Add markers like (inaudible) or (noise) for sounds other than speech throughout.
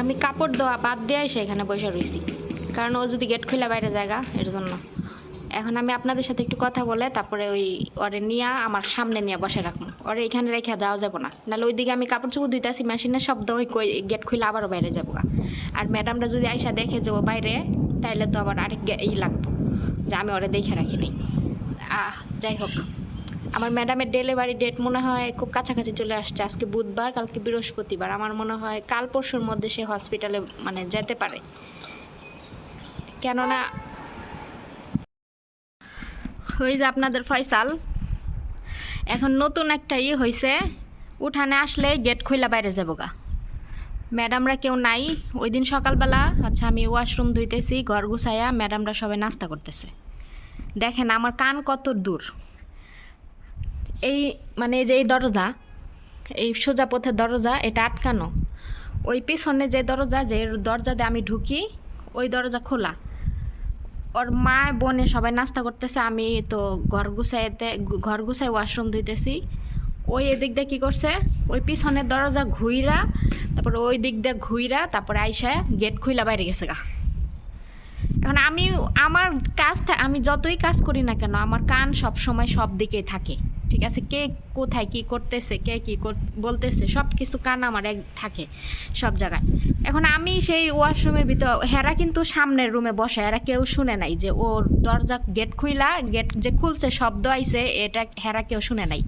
আমি কাপড় দেওয়া বাদ দিয়ে এসে এখানে বসে রয়েছি কারণ ও যদি গেট খুলে বাইরে জায়গা, এর জন্য। এখন আমি আপনাদের সাথে একটু কথা বলে তারপরে ওই ওরে নিয়ে আমার সামনে নিয়ে বসে রাখব। ওরে এখানে রেখে দেওয়া যাব না। নাহলে ওইদিকে আমি কাপড় চোপড় দিতেছি মেশিনের শব্দ ওই গেট খুলে আবারও বাইরে যাব। আর ম্যাডামরা যদি আইসা দেখে যে ও বাইরে, তাইলে তো আবার আরেক ই লাগবো, যে আমি ওরে দেখে রাখিনি আহ, যাই হোক। আমার ম্যাডামের ডেলিভারি ডেট মনে হয় খুব কাছাকাছি চলে আসছে। আজকে বুধবার, কালকে বৃহস্পতিবার। আমার মনে হয় কাল পরশুর মধ্যে সে হসপিটালে মানে যেতে পারে। কেননা ওই যে আপনাদের ফয়সাল, এখন নতুন একটা ইয়ে হয়েছে উঠানে আসলে গেট খুলে বাইরে যাব গা। ম্যাডামরা কেউ নাই। ওই দিন সকালবেলা আচ্ছা আমি ওয়াশরুম ধুইতেছি, ঘর গুছাইয়া ম্যাডামরা সবাই নাস্তা করতেছে। দেখেন, আমার কান কত দূর। এই মানে যে এই দরজা, এই সোজা পথের দরজা, এটা আটকানো। ওই পিছনে যে দরজা, যে দরজাতে আমি ঢুকি, ওই দরজা খোলা। ওর মা বোনে সবাই নাস্তা করতেছে, আমি তো ঘর গুছাইতে, ঘর গুছাই ওয়াশরুম ধুইতেছি। ওই এদিক দিয়ে কী করছে? ওই পিছনের দরজা ঘুইরা, তারপরে ওই দিক দিয়ে ঘুইরা, তারপরে আইসা গেট খুইলা বাইরে গেছে গা। এখন আমি, আমার কাজ আমি যতই কাজ করি না কেন, আমার কান সব সময় সব দিকেই থাকে। ঠিক আছে? কে কোথায় কি করতেছে, কে কি বলতেছে সব কিছু কান আমার এক, থাকে সব জায়গায়। এখন আমি সেই ওয়াশরুমের ভিতর, হেরা কিন্তু সামনের রুমে বসে এরা কেউ শুনে নাই যে ওর দরজা গেট খুইলা, গেট যে খুলছে, শব্দ আইছে, এটা হেরা কেউ শুনে নাই।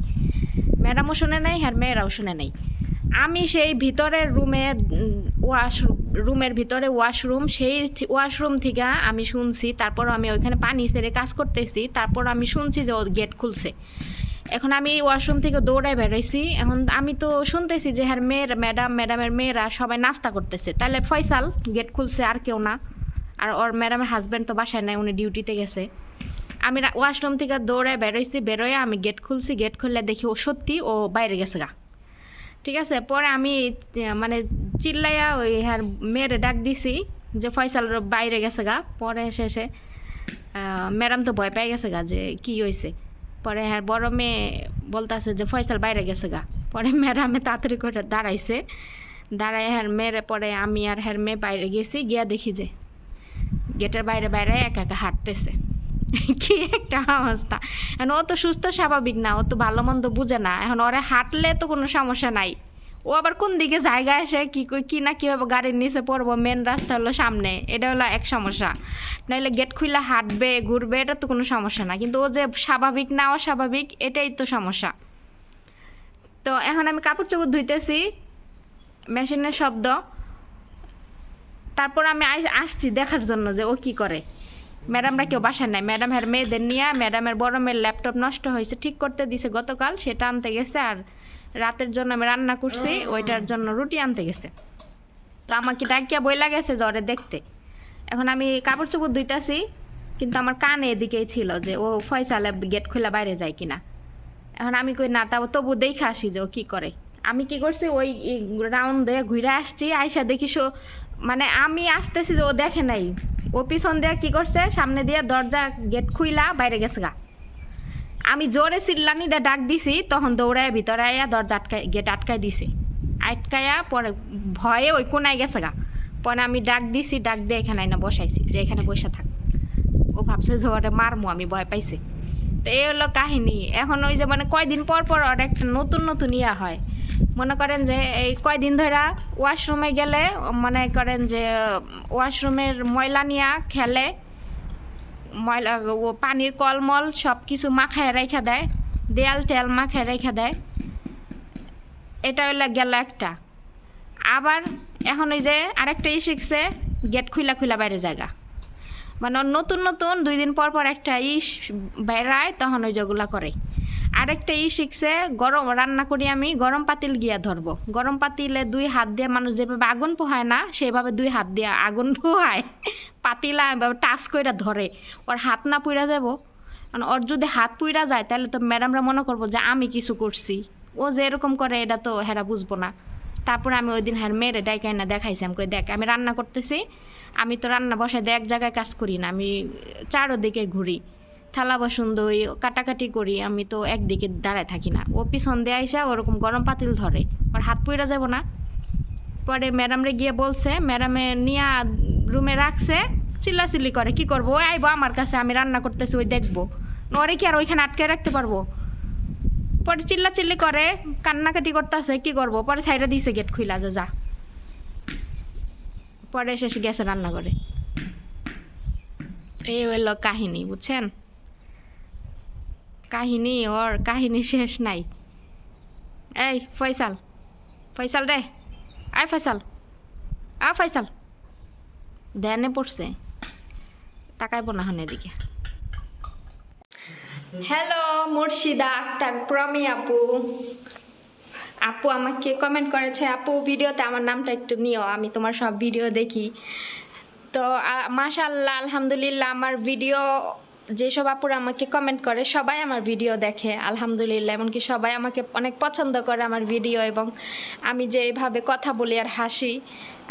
ম্যাডামও শুনে নাই হ্যাঁ মেয়েরাও শুনে নাই। আমি সেই ভিতরের রুমে ওয়াশ রুমের ভিতরে ওয়াশরুম, সেই ওয়াশরুম থেকে আমি শুনছি তারপর আমি ওইখানে পানি সেরে কাজ করতেছি তারপর আমি শুনছি যে ও গেট খুলছে। এখন আমি ওয়াশরুম থেকে দৌড়ায় বেরোইছি। এখন আমি তো শুনতেছি যে হ্যাঁ মেয়ের, ম্যাডাম, ম্যাডামের মেয়েরা সবাই নাস্তা করতেছে। তাহলে ফয়সাল, গেট খুলছে আর কেউ না। আর ওর ম্যাডামের হাজব্যান্ড তো বাসায় নাই, উনি ডিউটিতে গেছে। আমি ওয়াশরুম থেকে দৌড়ায় বেরোইছি, বেরোয় আমি গেট খুলছি, গেট খুললে দেখি ও সত্যি ও বাইরে গেছে গা। ঠিক আছে? পরে আমি মানে চিল্লাইয়া ওই হ্যাঁ মেয়েরে ডাক দিছি যে ফয়সাল বাইরে গেছে গা। পরে শেষে ম্যাডাম তো ভয় পেয়ে গেছে গা যে কী হয়েছে পরে হ্যাঁ বড় মেয়ে বলতেছে যে, ফয়সাল বাইরে গেছে গা। পরে ম্যাডামে তাড়াতাড়ি করে দাঁড়াইছে। দাঁড়ায় হ্যাঁ মেয়ের পরে আমি আর হ্যাঁ মেয়ে বাইরে গেছি, গিয়া দেখি যে গেটের বাইরে বাইরে একা একা হাঁটতেছে। কি একটা অবস্থা। এখন ও তো সুস্থ, স্বাভাবিক না, ও তো ভালো মন্দ বুঝে না। এখন ওরে হাঁটলে তো কোনো সমস্যা নাই। ও আবার কোন দিকে জায়গা এসে কি কি না কীভাবে গাড়ির নিচে পড়ব মেন রাস্তা হলো সামনে, এটা হলো এক সমস্যা। নাহলে গেট খুলে হাঁটবে, ঘুরবে, এটা তো কোনো সমস্যা না। কিন্তু ও যে স্বাভাবিক না অস্বাভাবিক, এটাই তো সমস্যা। তো এখন আমি কাপড় চোপড় ধুইতেছি, মেশিনের শব্দ। তারপর আমি আসছি দেখার জন্য যে ও কি করে। ম্যাডামরা কেউ বাসায় নাই। ম্যাডাম হ্যার মেয়েদের নিয়ে, ম্যাডামের বড় মেয়ের ল্যাপটপ নষ্ট হয়েছে, ঠিক করতে দিছে গতকাল, সেটা আনতে গেছে আর রাতের জন্য আমি রান্না করছি ওইটার জন্য রুটি আনতে গেছে। তো আমাকে ডাকিয়া বই গেছে জ্বরে দেখতে। এখন আমি কাপড় চোপড় ধুইতাছি কিন্তু আমার কানে এদিকেই ছিল যে ও ফয়সালে গেট খোলা বাইরে যায় কিনা। এখন আমি কই না তাও তবু দেখে আসি যে ও কী করে। আমি কি করছি ওই রাউন্ড দিয়ে ঘুরে আসছি আইসা দেখি সো মানে আমি আসতেছি যে ও দেখে নাই। ও পিছন দিয়ে কি করছে সামনে দিয়ে দরজা গেট খুইলা বাইরে গেছে গা। আমি জোরে চিল্লানি দিয়ে ডাক দিছি, তখন দৌড়ায় ভিতরে আইয়া দরজা আটকায়, গেট আটকায় দিছে। আটকায়া পরে ভয়ে ওই কোনায় গেছে গা। পরে আমি ডাক দিছি, ডাক দিয়ে এখানে আইনা বসাইছি, যে এখানে বসে থাক। ও ভাবছে ওরে মারমু, আমি ভয় পাইছি। তো এই হলো কাহিনী। এখন ওই যে মানে কয়দিন পর পর একটা নতুন নতুন ইয়া হয়। মনে করেন যে এই কয়দিন ধরে ওয়াশরুমে গেলে, মনে করেন যে, ওয়াশরুমের ময়লা নিয়া খেলে ময়লা, ও পানির কলমল সব কিছু মাখায় রেখা দেয়, দেয়াল টেয়াল মাখায় রেখা দেয়। এটা হইলে গেল একটা। আবার এখন ওই যে আরেকটা ই শিখছে, গেট খুলা খুলা বাইরে জায়গা। মানে নতুন নতুন দুই দিন পর পর একটা ইস বেড়ায় তখন ওই যেগুলা করে। আরেকটা ই শিখছে, গরম, রান্না করি আমি, গরম পাতিল গিয়া ধরবো। গরম পাতিলে দুই হাত দিয়ে মানুষ যেভাবে আগুন পোহায় না, সেভাবে দুই হাত দিয়ে আগুন পোহায়। পাতিলা টাচ করে ধরে। ওর হাত না পুইরা যাব কারণ ওর যদি হাত পুইরা যায়, তাহলে তো ম্যাডামরা মনে করব যে আমি কিছু করছি। ও যে এরকম করে, এটা তো হেরা বুঝব না। তারপরে আমি ওই দিন হ্যাঁ মেয়েরে ডাইকাই না দেখাইছি, আমি কই, দেখ, আমি রান্না করতেছি। আমি তো রান্না দিয়ে এক জায়গায় কাজ করি না। আমি চারোদিকে ঘুরি। থালা বাসন দই কাটাকাটি করি, আমি তো একদিকে দাঁড়ায় থাকি না। ও পিছন দিয়ে আইসা ওরকম গরম পাতিল ধরে। ওর হাত পুইরা যাব না। পরে ম্যাডামরে গিয়ে বলছে, ম্যাডামে নিয়ে রুমে রাখছে, চিল্লাচিল্লি করে, কি করব? ওই আইবো আমার কাছে, আমি রান্না করতেছি, ওই দেখব। ওরে কি আর ওইখানে আটকে রাখতে পারব? পরে চিল্লাচিল্লি করে, কান্নাকাটি করতেছে, কি করব? পরে সাইডে দিয়েছে গেট খুইলা, যে, যা। পরে শেষে গেছে রান্না করে এই হলো কাহিনী, বুঝছেন? কাহিনী ওর কাহিনী শেষ নাই। এই ফয়সাল ফয়সাল রে আয় ফয়সাল আ ফয়সাল ধ্যানে পড়ছে। তাকাইব না হন এদিকে। হ্যালো মুর্শিদা আক্তার প্রমি আপু। আপু আমাকে কমেন্ট করেছে, আপু, ভিডিওতে আমার নামটা একটু নিও, আমি তোমার সব ভিডিও দেখি। তো মাশাল্লাহ আলহামদুলিল্লাহ, আমার ভিডিও যেসব আপুরা আমাকে কমেন্ট করে, সবাই আমার ভিডিও দেখে, আলহামদুলিল্লাহ। এমনকি সবাই আমাকে অনেক পছন্দ করে আমার ভিডিও এবং আমি যে এইভাবে কথা বলি আর হাসি,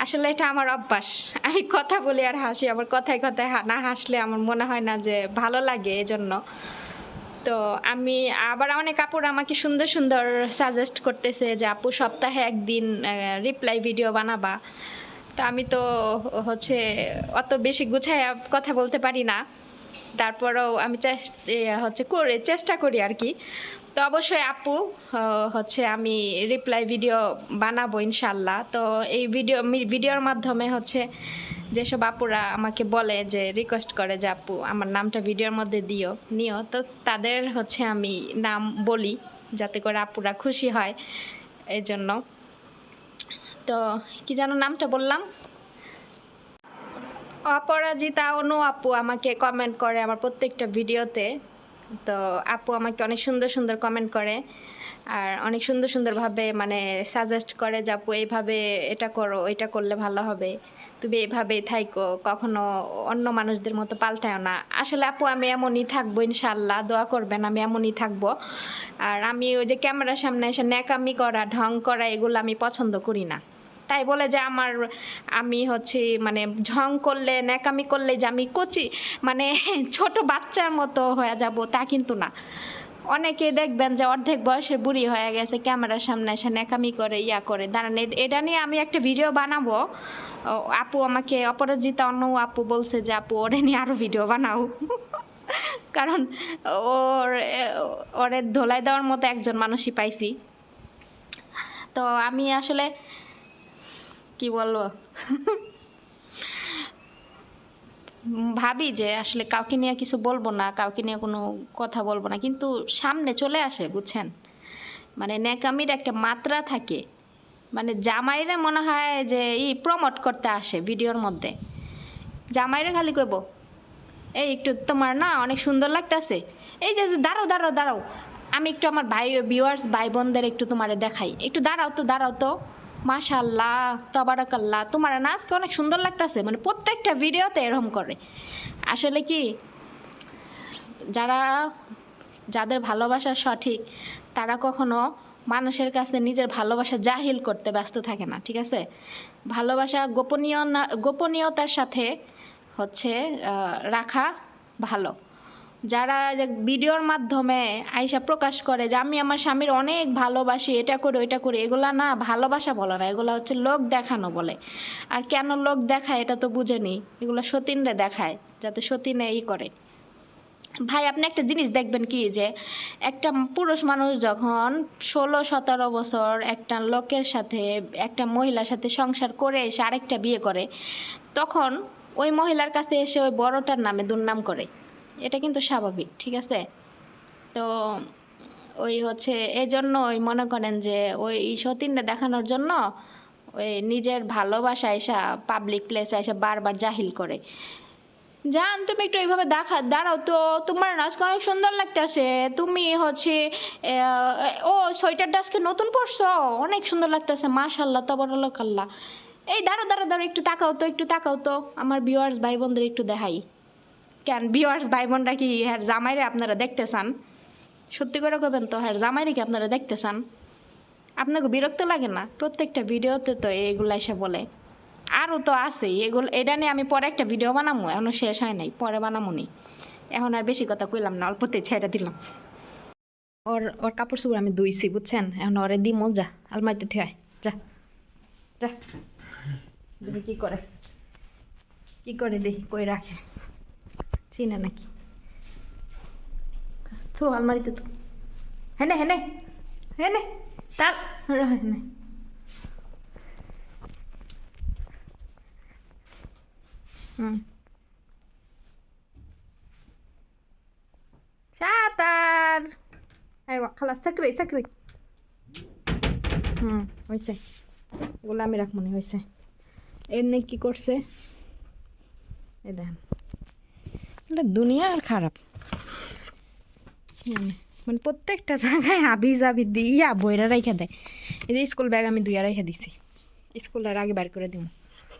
আসলে এটা আমার অভ্যাস। আমি কথা বলি আর হাসি আমার কথায় কথায় না হাসলে আমার মনে হয় না যে ভালো লাগে এজন্য। তো আমি আবার অনেক আপুরা আমাকে সুন্দর সুন্দর সাজেস্ট করতেছে যে, আপু, সপ্তাহে একদিন রিপ্লাই ভিডিও বানাবা। তো আমি তো হচ্ছে অত বেশি গুছায় কথা বলতে পারি না। তারপরেও আমি হচ্ছে করে, চেষ্টা করি আর কি। তো অবশ্যই আপু হচ্ছে আমি রিপ্লাই ভিডিও বানাবো ইনশাল্লাহ। তো এই ভিডিও ভিডিওর মাধ্যমে হচ্ছে যেসব আপুরা আমাকে বলে যে রিকোয়েস্ট করে যে, আপু, আমার নামটা ভিডিওর মধ্যে দিও, নিও। তো তাদের হচ্ছে আমি নাম বলি, যাতে করে আপুরা খুশি হয় এই জন্য তো কি যেন নামটা বললাম? অপরাজিতা অনু আপু আমাকে কমেন্ট করে আমার প্রত্যেকটা ভিডিওতে। তো আপু আমাকে অনেক সুন্দর সুন্দর কমেন্ট করে আর অনেক সুন্দর সুন্দরভাবে মানে সাজেস্ট করে যে, আপু, এইভাবে এটা করো, এটা করলে ভালো হবে। তুমি এইভাবেই থাইকো, কখনো অন্য মানুষদের মতো পাল্টায় না। আসলে আপু, আমি এমনই থাকব ইনশাল্লাহ দোয়া করবেন, আমি এমনই থাকব। আর আমি ওই যে ক্যামেরার সামনে এসে ন্যাকামি করা, ঢং করা, এগুলো আমি পছন্দ করি না। তাই বলে যে আমার, আমি হচ্ছে মানে ঝং করলে, ন্যাকামি করলে যে আমি কচি মানে (laughs) ছোট বাচ্চার মতো হয়ে যাব তা কিন্তু না। অনেকে দেখবেন যে অর্ধেক বয়সে বুড়ি হয়ে গেছে, ক্যামেরার সামনে এসে ন্যাকামি করে, ইয়া করে। দাঁড়ান এটা নিয়ে আমি একটা ভিডিও বানাবো। আপু আমাকে অপরাজিতা অন্য আপু বলছে যে, আপু, ওরে নিয়ে আরও ভিডিও বানাও। (laughs) কারণ ওর, ওরে ধোলাই দেওয়ার মতো একজন মানুষই পাইছি। তো আমি আসলে কি বলব? ভাবি যে আসলে কাউকে নিয়ে কিছু বলব না, কাউকে নিয়ে কোনো কথা বলব না, কিন্তু সামনে চলে আসে, বুঝছেন? মানে ন্যাকামির একটা মাত্রা থাকে। মানে জামাইরে মনে হয় যে ই প্রমোট করতে আসে ভিডিওর মধ্যে। জামাইরে খালি কইব, এই একটু তোমার না অনেক সুন্দর লাগতেছে। এই যে দাঁড়াও দাঁড়াও দাঁড়াও। আমি একটু আমার ভাই ভিউয়ার্স ভাই বোনদের একটু তোমারে দেখাই। একটু দাঁড়াও তো দাঁড়াও তো। মাশাল্লাহ তবারাকাল্লাহ। তোমার না, আজকে অনেক সুন্দর লাগতেছে মানে প্রত্যেকটা ভিডিওতে এরকম করে। আসলে কি, যারা, যাদের ভালোবাসা সঠিক, তারা কখনো মানুষের কাছে নিজের ভালোবাসা জাহিল করতে ব্যস্ত থাকে না, ঠিক আছে? ভালোবাসা গোপনীয় না, গোপনীয়তার সাথে হচ্ছে রাখা ভালো। যারা ভিডিওর মাধ্যমে আইসা প্রকাশ করে যে আমি আমার স্বামীর অনেক ভালোবাসি, এটা করি, ওইটা করি, এগুলা না ভালোবাসা বলে না, এগুলো হচ্ছে লোক দেখানো বলে। আর কেন লোক দেখায় এটা তো বুঝেনি, এগুলো সতীনরে দেখায় যাতে সতীনে ই করে। ভাই, আপনি একটা জিনিস দেখবেন কি যে একটা পুরুষ মানুষ যখন ষোলো, সতেরো বছর একটা লোকের সাথে, একটা মহিলার সাথে সংসার করে এসে আরেকটা বিয়ে করে, তখন ওই মহিলার কাছে এসে ওই বড়টার নামে দুর্নাম করে। এটা কিন্তু স্বাভাবিক, ঠিক আছে? তো ওই হচ্ছে এই জন্য ওই মনে করেন যে ওই সতীনটা দেখানোর জন্য ওই নিজের ভালোবাসা এসা পাবলিক প্লেসে এসে বারবার জাহিল করে। জান, তুমি একটু এইভাবে দেখা, দাঁড়াও তো, তোমার আজকে অনেক সুন্দর লাগতেছে। তুমি হচ্ছে ও সোয়েটারটা আজকে নতুন পরছো? অনেক সুন্দর লাগতেছে মাশাল্লাহ তবরকাল্লাহ। এই দাঁড়াও দাঁড়াও দাঁড়াও, একটু তাকাও তো, একটু তাকাও তো, আমার ভিউয়ার্স ভাই বোনদের একটু দেখাই। কেন ভিউয়ার্স ভাই বোনরা কি হ্যাঁ জামাইরে আপনারা দেখতে চান সত্যি করে কবেন তো হ্যাঁ জামাইরে কি আপনারা দেখতে চান আপনাকে বিরক্ত লাগে না? প্রত্যেকটা ভিডিওতে তো এইগুলা এসে বলে। আরও তো আছেই। এগুলো এটা নিয়ে আমি পরে একটা ভিডিও বানামো এখনও শেষ হয় নাই, পরে বানামো নি এখন আর বেশি কথা কইলাম না অল্পতে ছেড়ে দিলাম। ওর ওর কাপড় চোপড় আমি ধুইছি, বুঝছেন? এখন ওরে দিমো, যা, আলমারিতে থুয়াই যা যা। যা। দেখি কি করে। কি করে দেখি, কই রাখে? চিনে নাকি? থু, আলমারিতে তো হেনে হেনে হেনে, তাল, হেনে। হুম। সাঁতার। এই খালাস চাকরি চাকরি হুম হয়েছে ওগুলো আমি রাখব হয়েছে এমনি কি করছে? এ দেখেন। দুনিয়া আর খারাপ। মানে প্রত্যেকটা জায়গায় হাবি জাবি দিয়া বইরা রেখে দেয়। এই যে স্কুল ব্যাগ আমি দুইয়া রেখে দিছি। স্কুলের আগে বার করে দিব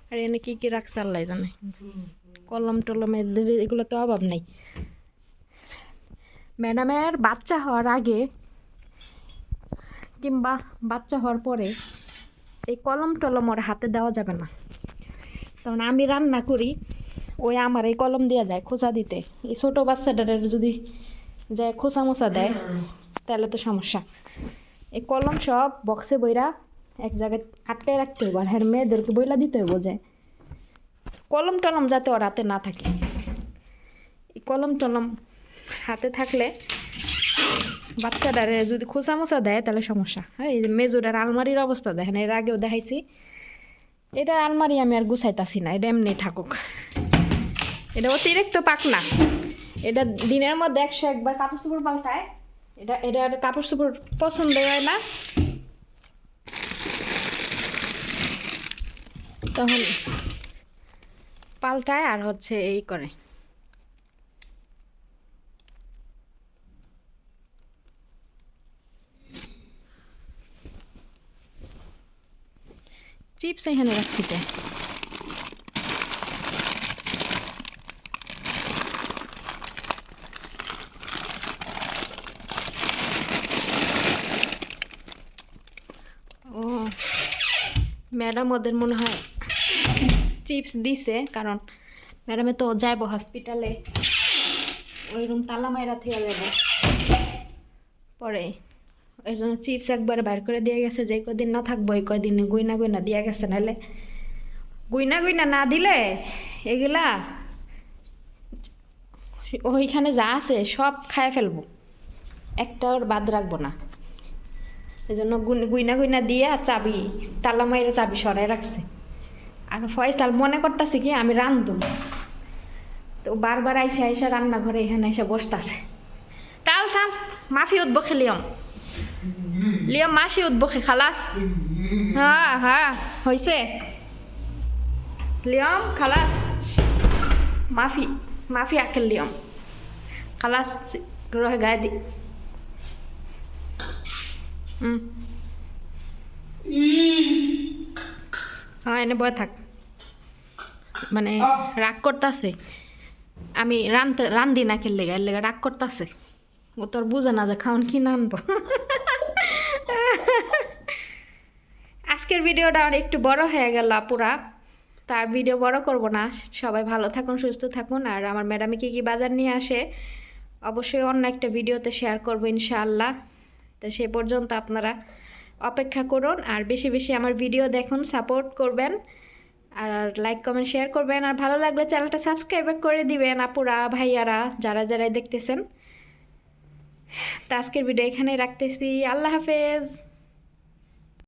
আর এনে কি কি রাখছে আল্লাহ জানে। কলম টলম এগুলো তো অভাব নাই। ম্যাডামের বাচ্চা হওয়ার আগে কিংবা বাচ্চা হওয়ার পরে এই কলম টলম ওর হাতে দেওয়া যাবে না। কারণ আমি রান্না করি ওই আমার এই কলম দেওয়া যায়, খোঁচা দিতে। এই ছোটো বাচ্চাটার যদি যায় খোঁচা মোচা দেয়, তাহলে তো সমস্যা। এই কলম সব বক্সে বইরা এক জায়গায় আটকায় রাখতে হইব, আর হ্যাঁ মেয়েদেরকে বইলা দিতে হইব যে কলম টলম যাতে ওর হাতে না থাকে। এই কলম টলম হাতে থাকলে বাচ্চাটারে যদি খোঁচা মোচা দেয়, তাহলে সমস্যা। হ্যাঁ এই যে মেজোটার আলমারির অবস্থা দেখেন, এর আগেও দেখাইছি। এটা আলমারি আমি আর গুছাইতাছি না, এটা এমনি থাকুক। এটা অতিরিক্ত পাক না এটা দিনের মধ্যে একশো একবার কাপড় চোপড় পাল্টায়। এটা এটার কাপড় চোপড় পছন্দ হয় না। তখন পাল্টায় আর হচ্ছে এই করে। চিপস এখানে রাখছি তো ও ম্যাডাম ওদের মনে হয় চিপস দিছে, কারণ ম্যাডামে তো যাইব হসপিটালে ওই রুম তালা মাইরা থেকে যাব পরে ওই জন্য চিপস একবার বাইর করে দিয়ে গেছে, যে কদিন না থাকব ওই কদিন গুইনা গুইনা দিয়ে গেছে। নাহলে গুইনা গুইনা না দিলে এগুলা ওইখানে যা আছে সব খায় ফেলব। একটা ওর বাদ রাখব না। এই জন্য গুইনা গুইনা দিয়ে আর চাবি, তালা মাইরে চাবি সরাই রাখছে। আর ফয়সাল, মনে করতেছে কি আমি রান্ধুম তো বারবার আইসা আইসা রান্নাঘরে এখানে এসে বসতাছে। তাল থাম মাফি উঠবো খেলিয়ম লিয়ম। মাসি উঠবো খে খালাস। হ্যাঁ হ্যাঁ হয়েছে লিয়ম, খালাস। মাফি মাফি আকেল লিয়ম। খালাস, রহে গায়ে দি হ্যাঁ এনে বয়ে থাক। মানে রাগ করতেছে। আমি রানতে রান্ধি না খেললে এর লেগে রাগ করতেছে। ও তোর বুঝে না যে খাওন কি নানবো আজকের ভিডিওটা আর একটু বড় হয়ে গেল পুরা তার ভিডিও বড় করব না। সবাই ভালো থাকুন সুস্থ থাকুন। আর আমার ম্যাডামে কী কী বাজার নিয়ে আসে অবশ্যই অন্য একটা ভিডিওতে শেয়ার করব ইনশাআল্লাহ। তো সে পর্যন্ত আপনারা অপেক্ষা করুন আর বেশি বেশি আমার ভিডিও দেখুন সাপোর্ট করবেন আর লাইক কমেন্ট শেয়ার করবেন। আর ভালো লাগলে চ্যানেলটা সাবস্ক্রাইব করে দিবেন আপুরা, ভাইয়ারা, যারা যারাই দেখতেছেন। তো আজকের ভিডিও এখানে রাখতেছি। আল্লাহ হাফেজ।